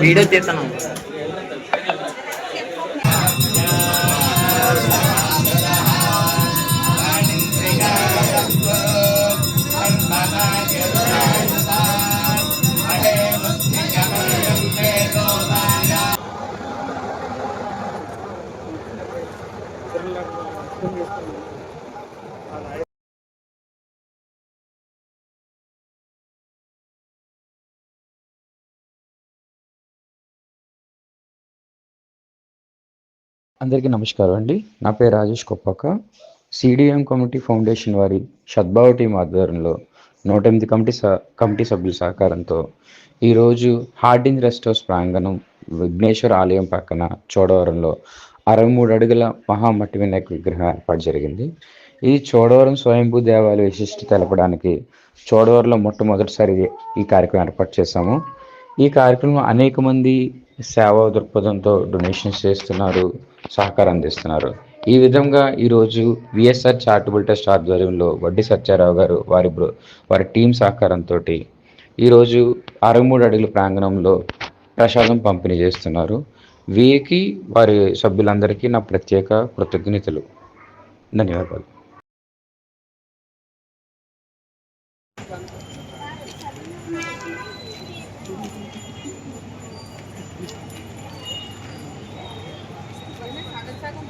Video చేస్తాను అందరికీ నమస్కారం అండి. నా పేరు Rajesh Koppaka CDM committee foundation వారి సద్భావ టీం ఆధ్వర్యంలో నూట ఎనిమిది కమిటీ స కమిటీ సభ్యుల సహకారంతో ఈరోజు హార్డింగ్ రెస్ట్ హౌస్ ప్రాంగణం విఘ్నేశ్వర ఆలయం పక్కన చోడవరంలో అరవై మూడు అడుగుల మహామట్టి వినాయక విగ్రహం ఏర్పాటు జరిగింది. ఈ చోడవరం స్వయంభూ దేవాలయ విశిష్ట తెలపడానికి చోడవరంలో మొట్టమొదటిసారి ఈ కార్యక్రమం ఏర్పాటు చేశాము. ఈ కార్యక్రమం అనేక మంది సేవా దృక్పథంతో డొనేషన్స్ చేస్తున్నారు సహకారం అందిస్తున్నారు. ఈ విధంగా ఈరోజు విఎస్ఆర్ చారిటబుల్ ట్రస్ట్ ఆధ్వర్యంలో వడ్డీ సత్యారావు గారు వారి వారి టీం సహకారంతో ఈరోజు అరవై మూడు అడుగుల ప్రాంగణంలో ప్రసాదం పంపిణీ చేస్తున్నారు. వీరికి వారి సభ్యులందరికీ నా ప్రత్యేక కృతజ్ఞతలు. ధన్యవాదాలు.